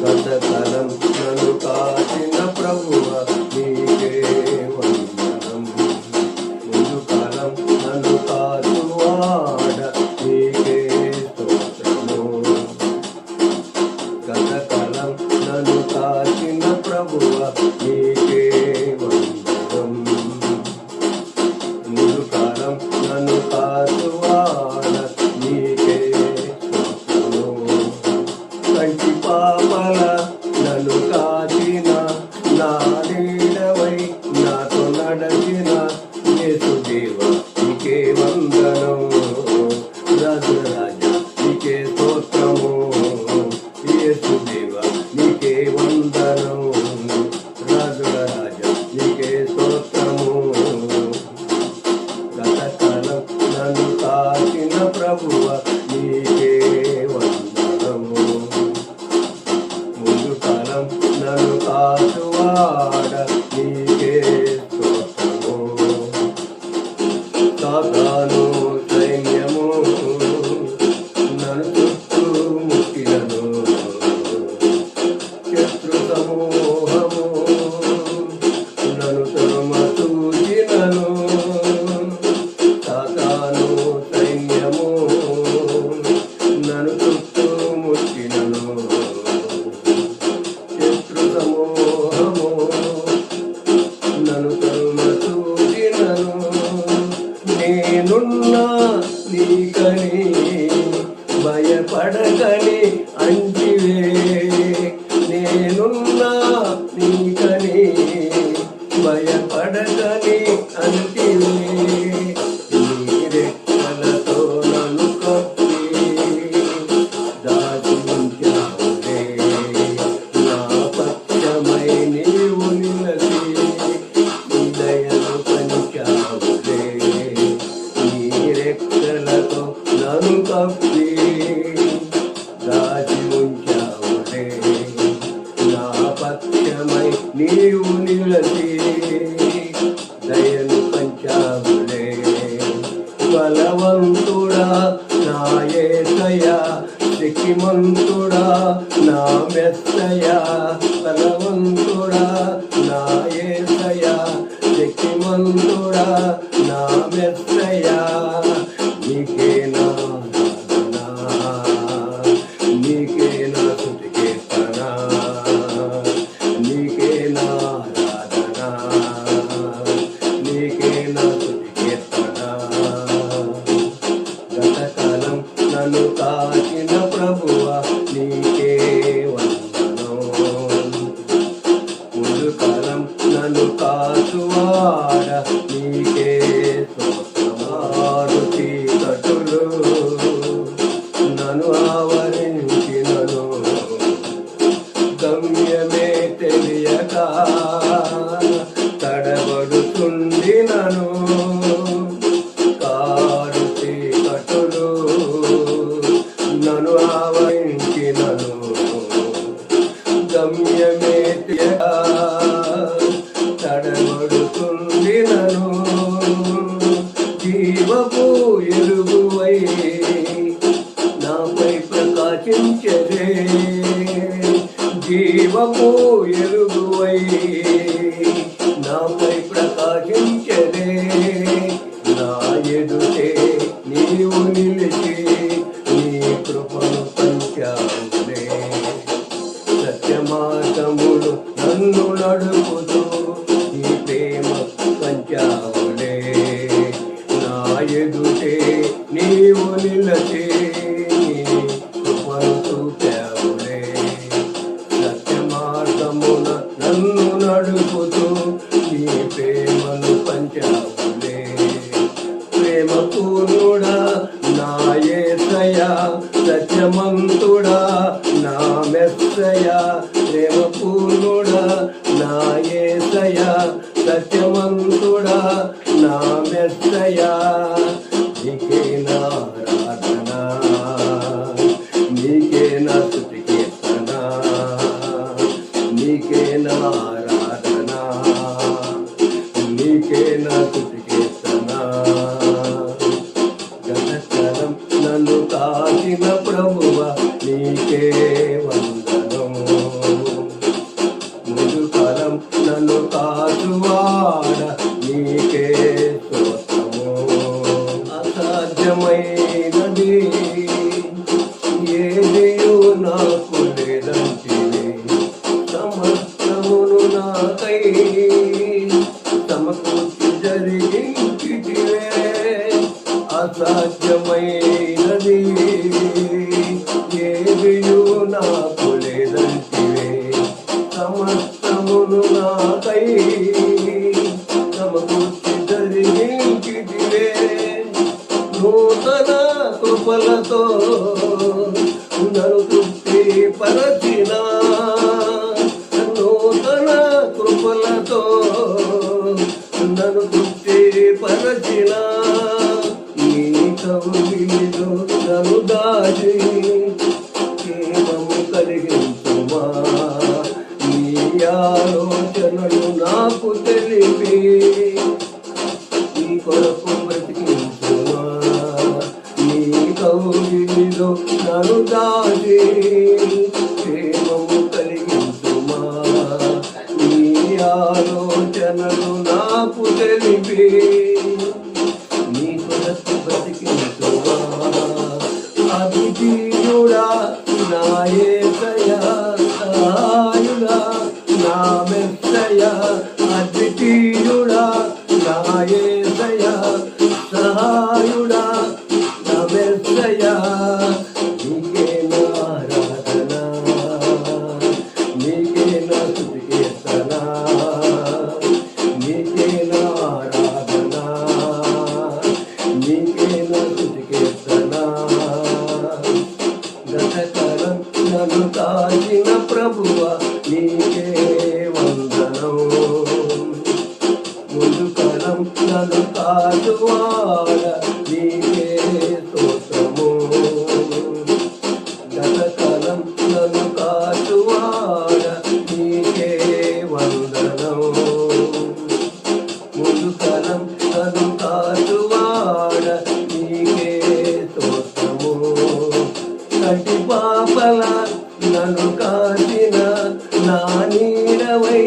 గతకలం నన్ను కాచిన ప్రభువ నీకే వందనం. ముందు కాలం నన్ను కాచువాడ నీకే స్తోత్రము. గతకాలం నన్ను కాచిన ప్రభువ నీకే కంటి నన్ను కాచిన నా నీడవై నాతో నడచిన యేసు నీకే వందనం. రాజు నీకే స్తోత్రము. నీకే వందనం. కాలం కాచువాడ నీకే స్తోత్రము సాతాను సైన్యము నన్ను చుట్టూ ముట్టినను. శత్రు నీవు నిలసి దయను పంచావులే బలవంతుడా నా ఏసయా శక్తిమంతుడా నా మెత్తయా బలవంతు 啊 నాపై ప్రకాశించదే నా ఎదుటే నీవు నిలిచి నీ కృపను పంచావులే సత్యమార్గములు నన్ను నడుపుతూ నీ ప్రేమ పంచావులే నా ఎదుటే నీవు నన్ను నీ ప్రేమను పంచావులే. ప్రేమ పూర్ణుడా నా ఏసయా సత్యమంతుడా నా మెస్సయా ప్రేమ పూర్ణుడా నా ఏసయా సత్యమంతుడా నా మెస్సయా నీకే కాచువాడ నీకే స్తోత్రము అసాధ్యమైనది. ఏదియో నాకు లేదంటివి సమస్తమును నాకై సమకూర్చి జరిగించిటివే అసాధ్యమై Come on. నాకు నీ కొరకు బ్రతికించుమా నీ కౌగిలిలో నన్ను దాచి క్షేమము కలిగించుమా నీ ఆలోచనలు నాకు తెలిపి నీ కొరకు బ్రతికించుమా అభిజీయుడా ముందు కాలం నన్ను నీకే స్తోత్రము గతకాలం నన్ను కాదువాడ నీకే వందనం. ముందు కాలం నన్ను నీకే స్తోత్రము కంటి పాపల నన్ను కాచిన నా నీడవై